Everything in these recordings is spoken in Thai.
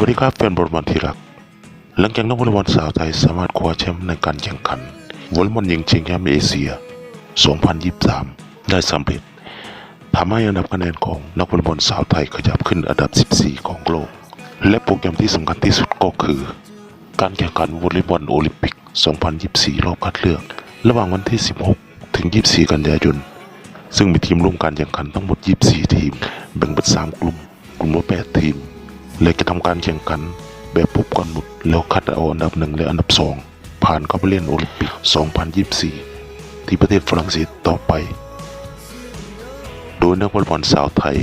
วัสดีครับแฟนบอลบอลที่รัก หลังจากนักวอลเลย์บอลสาวไทยสามารถคว้าแชมป์ในการแข่งขันวอลเลย์บอลหญิงชิงแชมป์เอเชีย 2023 ได้สำเร็จทำให้อันดับคะแนนของนักวอลเลย์บอลสาวไทยขยับขึ้นอันดับ 14 ของโลก และโปรแกรมที่สำคัญที่สุดก็คือ การแข่งขันวอลเลย์บอลโอลิมปิก 2024 รอบคัดเลือก ระหว่างวันที่ 16 ถึง 24 กันยายน ซึ่งมีทีมร่วมการแข่งขันทั้งหมด 24 ทีม แบ่งเป็น 3 กลุ่ม กลุ่มละ 8 ทีม และจะทำการแข่งขันแบบพบกันหมดแล้วคัดเอาอันดับหนึ่งและอันดับสองผ่านเข้าไปเล่นโอลิมปิก 2024 ที่ประเทศฝรั่งเศสต่อไป โดยนักวอลเลย์บอลสาวไทย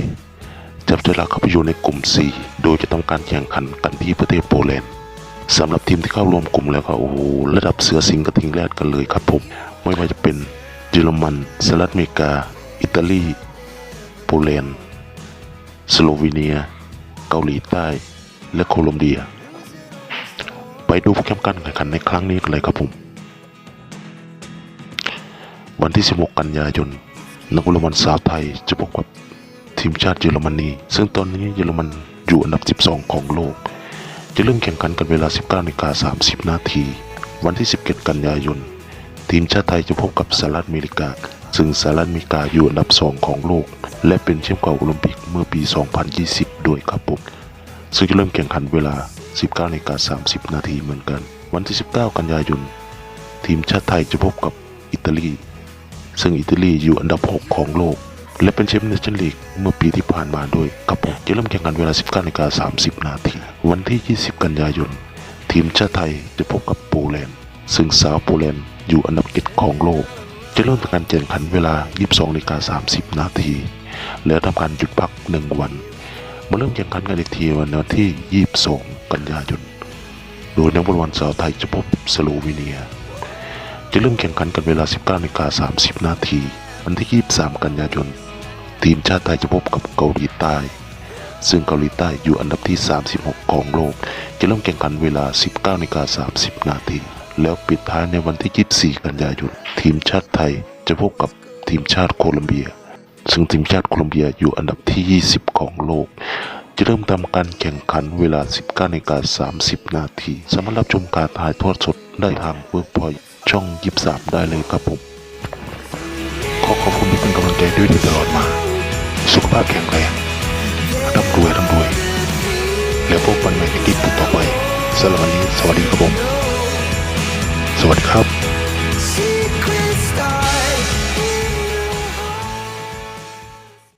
จับฉลากเข้าไปอยู่ในกลุ่ม4โดยจะทำการแข่งขันกันที่ประเทศโปแลนด์สำหรับทีมที่เข้าร่วมกลุ่มแล้วก็โอ้โหระดับเสือสิงกระทิงแรดกันเลยครับผม ไม่ว่าจะเป็นเยอรมันสหรัฐอเมริกา อิตาลี โปแลนด์ สโลวีเนีย กาหลีใต้และโคลอมเบีย ไปดูโปรแกรมการแข่งขันในครั้งนี้กันเลยครับผม วันที่ 16 กันยายนนักวอลเลย์บอลสาวไทยจะพบกับทีมชาติเยอรมนี ซึ่งตอนนี้เยอรมันอยู่อันดับ 12 ของโลก จะเริ่มแข่งขันกันเวลา 19นาฬิกา30 นาที วันที่ 17 กันยายน ทีมชาติไทยจะพบกับสหรัฐอเมริกา ซึ่งสหรัฐอเมริกาอยู่อันดับ2ของโลก และเป็นแชมป์เก่าโอลิมปิกเมื่อปี 2020 ด้วยครับผมซึ่งจะเริ่มแข่งขันเวลา 19นาฬิกา30 นาทีเหมือนกัน วันที่ 19 กันยายน ทีมชาติไทยจะพบกับอิตาลี ซึ่งอิตาลีอยู่อันดับ 6 ของโลก และเป็นแชมป์เนชั่นลีกเมื่อปีที่ผ่านมาด้วยครับผมจะเริ่มแข่งขันเวลา 19นาฬิกา30 นาที วันที่ 20 กันยายน ทีมชาติไทยจะพบกับโปแลนด์ ซึ่งสาวโปแลนด์ อยู่อันดับเจ็ดของโลก จะเริ่มการแข่งขันเวลา 22นาฬิกา30 นาที แล้วทำการหยุดพักหนึ่งวัน มาเริ่มแข่งขันกันอีกทีวันที่ 22 กันยายน โดยนักบอลวันสาวไทยจะพบสโลวีเนีย จะเริ่มแข่งขันกันเวลา 19นาฬิกา30 นาที วันที่ 23 กันยายน ทีมชาติไทยจะพบกับเกาหลีใต้ซึ่งเกาหลีใต้อยู่อันดับที่ 36 ของโลก จะเริ่มแข่งขันเวลา 19นาฬิกา30 นาที แล้วปิดท้ายในวันที่ 24 กันยายน ทีมชาติไทยจะพบกับทีมชาติโคลอมเบีย ซึ่งทีมชาติโคลอมเบียอยู่อันดับที่ 20 ของโลก จะเริ่มทำการแข่งขันเวลา 19นกา30 นาที สามารถรับชมการถ่ายทอดสดได้ทางเวิร์กพอยช่อง 23 ได้เลยครับผม ขอขอบคุณที่เป็นกำลังใจด้วยดีตลอดมา สุขภาพแข็งแรงร่ำรวยร่ำรวย แล้วพบกันใหม่ในคลิปต่อไปสำหรับวันนี้สวัสดีครับผม วัสดีครับ